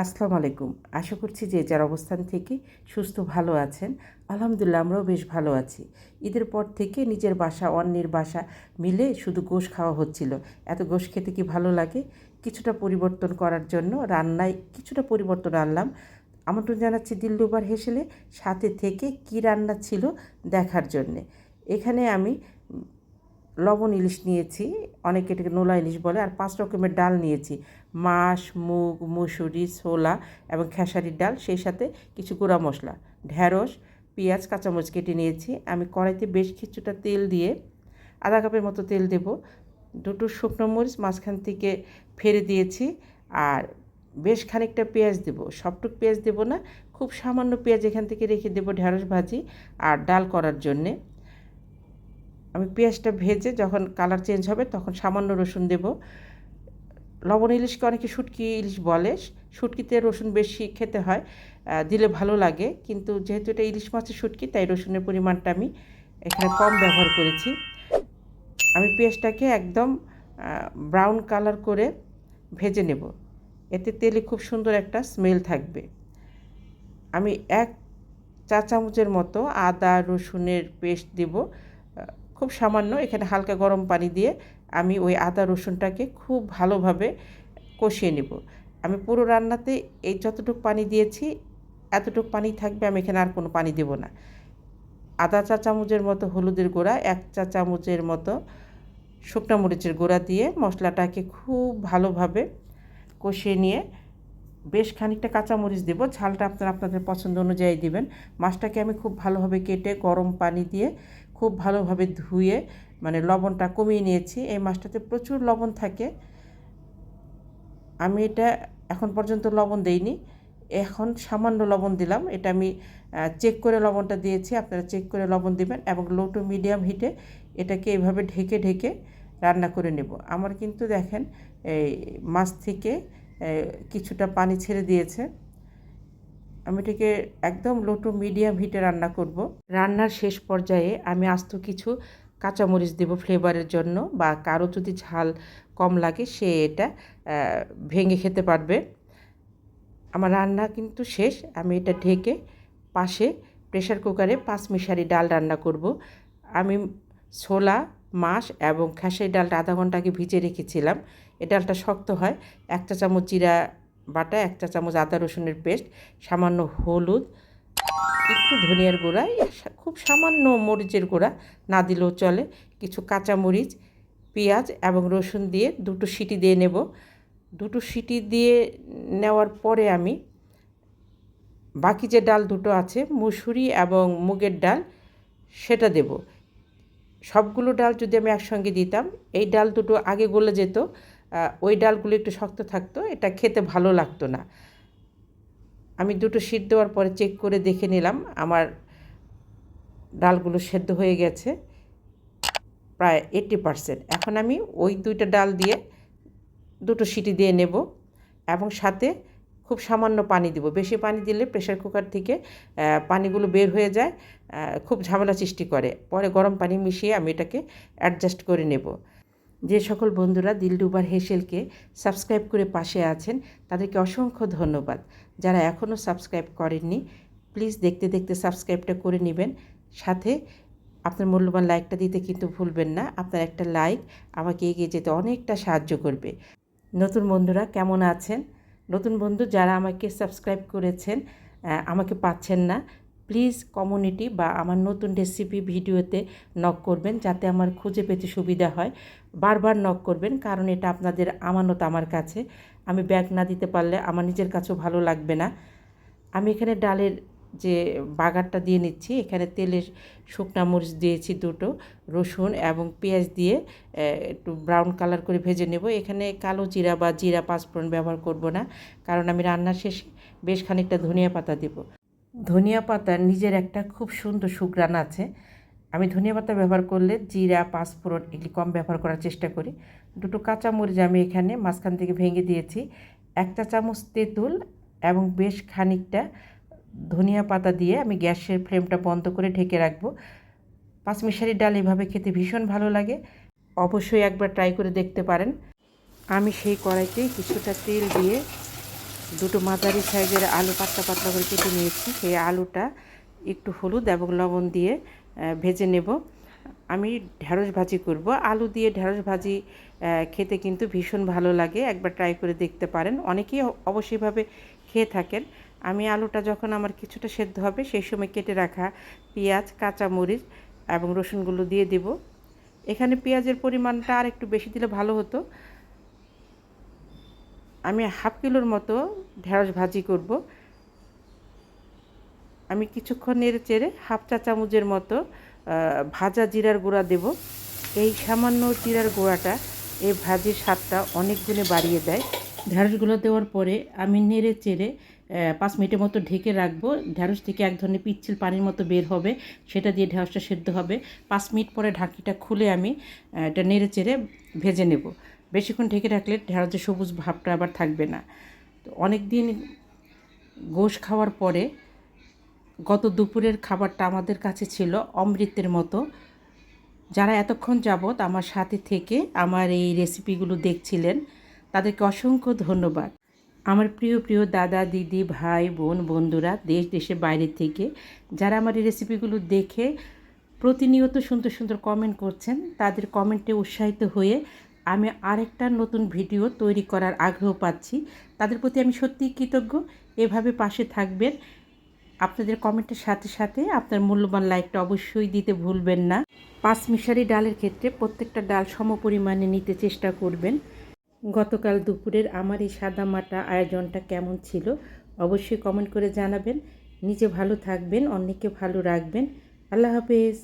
আসসালামু আলাইকুম। আশা করছি যে যার অবস্থান থেকে সুস্থ, ভালো আছেন। আলহামদুলিল্লাহ, আমরাও বেশ ভালো আছি। ঈদের পর থেকে নিজের বাসা, অন্যের বাসা মিলে শুধু গোশ খাওয়া হচ্ছিল। এত গোশ খেতে কি ভালো লাগে? কিছুটা পরিবর্তন করার জন্য রান্নায় কিছুটা পরিবর্তন আনলাম। আমন্ত্রণ জানাচ্ছি দিলরুবার হেসেলে সাথে থেকে কি রান্না ছিল দেখার জন্যে। এখানে আমি লবণ ইলিশ নিয়েছি, অনেকে এটাকে নোলা ইলিশ বলে, আর পাঁচ রকমের ডাল নিয়েছি। মাছ, মুগ, মুসুরি, ছোলা এবং খেসারির ডাল, সেই সাথে কিছু গুঁড়া মশলা ঢ্যাঁড়স পেঁয়াজ, কাঁচামরিচ কেটে নিয়েছি। আমি কড়াইতে বেশ কিছুটা তেল দিয়ে আধা কাপের মতো তেল দেব। দুটো শুকনো মরিচ মাঝখান থেকে ফেলে দিয়েছি আর বেশ খানিকটা পেঁয়াজ দেব। সবটুক পেঁয়াজ দেব না, খুব সামান্য পেঁয়াজ এখান থেকে রেখে দেবো ঢ্যাঁড়স ভাজি আর ডাল করার জন্যে। পেঁয়াজটা ভেজে যখন কালার চেঞ্জ হবে তখন সামান্য রসুন দেব। লবণ, ইলিশকে অনেকে শুটকি, ইলিশ বলে। শুটকিতে রসুন বেশি খেতে হয় দিলে ভালো লাগে। কিন্তু যেহেতু এটা ইলিশ মাছের শুটকি, তাই রসুনের পরিমাণটা আমি এখানে কম ব্যবহার করেছি। আমি পেঁয়াজটাকে একদম ব্রাউন কালার করে ভেজে নেব। এতে তেলে খুব সুন্দর একটা স্মেল থাকবে। আমি এক চা চামচের মতো আদা, রসুনের পেস্ট দেব। খুব সামান্য, এখানে হালকা গরম পানি দিয়ে আমি ওই আদা রসুনটাকে খুব ভালোভাবে কষিয়ে নেব। আমি পুরো রান্নাতে এই যতটুকু পানি দিয়েছি, এতটুকু পানি থাকবে, আমি এখানে আর কোনো পানি দেব না। আধা চা চামচের মতো হলুদের গুঁড়া, এক চা চামচের মতো শুকনা মরিচের গুঁড়া দিয়ে মশলাটাকে খুব ভালোভাবে কষিয়ে নিয়ে বেশ খানিকটা কাঁচামরিচ দেব। ঝালটা আপনারা আপনাদের পছন্দ অনুযায়ী দিবেন। মাছটাকে আমি খুব ভালোভাবে কেটে গরম পানি দিয়ে খুব ভালোভাবে ধুয়ে মানে লবণটা কমিয়ে নিয়েছি। এই মাছটাতে প্রচুর লবণ থাকে। আমি এটা এখন পর্যন্ত লবণ দেইনি। এখন সামান্য লবণ দিলাম। এটা আমি চেক করে লবণটা দিয়েছি। আপনারা চেক করে লবণ দিবেন এবং লো টু মিডিয়াম হিটে এটাকে এভাবে ঢেকে ঢেকে রান্না করে নেব। আমার কিন্তু দেখেন, এই মাছ থেকে কিছুটা পানি ছেড়ে দিয়েছে। আমি এটাকে একদম লো টু মিডিয়াম হিটে রান্না করব। রান্নার শেষ পর্যায়ে আমি আস্ত কিছু কাঁচামরিচ দেব ফ্লেভারের জন্য বা কারও যদি ঝাল কম লাগে সে এটা ভেঙে খেতে পারবে। আমার রান্না কিন্তু শেষ। আমি এটা ঢেকে পাশে প্রেশার কুকারে পাঁচ মিশারি ডাল রান্না করব। আমি ছোলা, মাছ এবং খাসের ডালটা আধা ঘণ্টা আগে ভিজে রেখেছিলাম। এ ডালটা শক্ত হয়। একটা চামচ জিরা বাটা একটা চামচ আদা রসুনের পেস্ট, সামান্য হলুদ, একটু ধনিয়ার গুঁড়া খুব সামান্য মরিচের গুঁড়া, না দিলেও চলে। কিছু কাঁচা মরিচ পেঁয়াজ এবং রসুন দিয়ে দুটো সিটি দিয়ে নেব। দুটো সিটি দিয়ে নেওয়ার পরে আমি বাকি যে ডাল দুটো আছে, মুসুরি এবং মুগের ডাল, সেটা দেব। সবগুলো ডাল যদি আমি একসঙ্গে দিতাম, এই ডাল দুটো আগে গলে যেত। ওই ডালগুলো একটু শক্ত থাকতো, এটা খেতে ভালো লাগতো না। আমি দুটো সিদ্ধ দেওয়ার পরে চেক করে দেখে নিলাম, আমার ডালগুলো সেদ্ধ হয়ে গেছে প্রায় এইট্টি পারসেন্ট এখন আমি ওই দুইটা ডাল দিয়ে দুটো সিটি দিয়ে নেব এবং সাথে খুব সামান্য পানি দিব। বেশি পানি দিলে প্রেশার কুকার থেকে পানিগুলো বের হয়ে যায় খুব ঝামেলা সৃষ্টি করে। পরে গরম পানি মিশিয়ে আমি এটাকে অ্যাডজাস্ট করে নেব। যে সকল বন্ধুরা দিলডুবার হেসেলকে সাবস্ক্রাইব করে পাশে আছেন, তাদেরকে অসংখ্য ধন্যবাদ। যারা এখনও সাবস্ক্রাইব করেননি, প্লিজ দেখতে দেখতে সাবস্ক্রাইবটা করে নেবেন। সাথে আপনার মূল্যবান লাইকটা দিতে কিন্তু ভুলবেন না, আপনার একটা লাইক আমাকে এগিয়ে যেতে অনেকটা সাহায্য করবে। নতুন বন্ধুরা, কেমন আছেন? নতুন বন্ধু যারা আমাকে সাবস্ক্রাইব করেছেন আমাকে পাচ্ছেন না প্লিজ কমিউনিটি বা আমার নতুন রেসিপি ভিডিওতে নক করবেন যাতে আমার খুঁজে পেতে সুবিধা হয়। বারবার নক করবেন কারণ এটা আপনাদের আমানত আমার কাছে। আমি ব্যাগ না দিতে পারলে আমার নিজের কাছেও ভালো লাগবে না। আমি এখানে ডালের যে বাগারটা দিয়ে নিচ্ছি, এখানে তেলের শুকনা মরিচ দিয়েছি দুটো, রসুন এবং পেঁয়াজ দিয়ে একটু ব্রাউন কালার করে ভেজে নেব। এখানে কালো জিরা বা জিরা পাঁচফোড়ন ব্যবহার করব না, কারণ আমি রান্নার শেষে বেশ খানিকটা ধনিয়া পাতা দেব। ধনিয়া পাতার নিজের একটা খুব সুন্দর সুগ্রান আছে। আমি ধনিয়া পাতা ব্যবহার করলে জিরা, পাঁচফোড়ন এগুলি কম ব্যবহার করার চেষ্টা করি। দুটো কাঁচা মরিচ আমি এখানে মাঝখান থেকে ভেঙে দিয়েছি। একটা চামচ তেঁতুল এবং বেশ খানিকটা ধনিয়া পাতা দিয়ে আমি গ্যাসের ফ্লেমটা বন্ধ করে ঢেকে রাখব। পাঁচমিশারি ডাল এভাবে খেতে ভীষণ ভালো লাগে। অবশ্যই একবার ট্রাই করে দেখতে পারেন। আমি সেই কড়াইতে কিছুটা তেল দিয়ে দুটো মাঝারি সাইজের আলু পাতলা পাতলা করে কেটে নিয়েছি। সেই আলুটা একটু হলুদ এবং লবণ দিয়ে ভেজে নেব। আমি ঢ্যাঁড়স ভাজি করব। আলু দিয়ে ঢ্যাঁড়স ভাজি খেতে কিন্তু ভীষণ ভালো লাগে। একবার ট্রাই করে দেখতে পারেন। অনেকেই অবশ্যইভাবে খেয়ে থাকেন। আমি আলুটা যখন আমার কিছুটা সেদ্ধ হবে, সেই সময় কেটে রাখা পেঁয়াজ, কাঁচামরিচ এবং রসুনগুলো দিয়ে দেব। এখানে পেঁয়াজের পরিমাণটা আর একটু বেশি দিলে ভালো হতো। আমি হাফ কিলোর মতো ঢেঁড়স ভাজি করব। আমি কিছুক্ষণ নেড়ে চেড়ে হাফ চা চামচের মতো ভাজা জিরার গুঁড়া দেব। এই সামান্য জিরার গুঁড়াটা এই ভাজির স্বাদটা অনেক গুণে বাড়িয়ে দেয়। ঢ্যাঁড়সগুলো দেওয়ার পরে আমি নেড়ে চেড়ে পাঁচ মিনিটের মতো ঢেকে রাখব। ঢ্যাঁড়স থেকে এক ধরনের পিচ্ছিল পানির মতো বের হবে, সেটা দিয়ে ঢ্যাঁড়সটা সেদ্ধ হবে। পাঁচ মিনিট পরে ঢাকিটা খুলে আমি এটা নেড়ে চেড়ে ভেজে নেব। বেশিক্ষণ ঢেকে রাখলে ঢ্যাঁড়সের সবুজ ভাবটা আবার থাকবে না। তো অনেক দিন গোশ খাওয়ার পরে গত দুপুরের খাবারটা আমাদের কাছে ছিল অমৃতের মতো। যারা এতক্ষণ যাবৎ আমার সাথে থেকে আমার এই রেসিপিগুলো দেখছিলেন, তাদেরকে অসংখ্য ধন্যবাদ। আমার প্রিয় প্রিয় দাদা, দিদি, ভাই, বোন, বন্ধুরা, দেশ, দেশের বাইরে থেকে যারা আমার এই রেসিপিগুলো দেখে প্রতিনিয়ত সুন্দর সুন্দর কমেন্ট করছেন, তাদের কমেন্টে উৎসাহিত হয়ে আমি আরেকটা নতুন ভিডিও তৈরি করার আগ্রহ পাচ্ছি। তাদের প্রতি আমি সত্যিই কৃতজ্ঞ। এভাবে পাশে থাকবেন। আপনাদের কমেন্টের সাথে সাথে আপনার মূল্যবান লাইকটা অবশ্যই দিতে ভুলবেন না। পাঁচ মিশারি ডালের ক্ষেত্রে প্রত্যেকটা ডাল সম পরিমাণে নিতে চেষ্টা করবেন। গতকাল দুপুরের আমার এই সাদামাটা আয়োজনটা কেমন ছিল অবশ্যই কমেন্ট করে জানাবেন। নিজে ভালো থাকবেন, অন্যকে ভালো রাখবেন। আল্লাহ হাফেজ।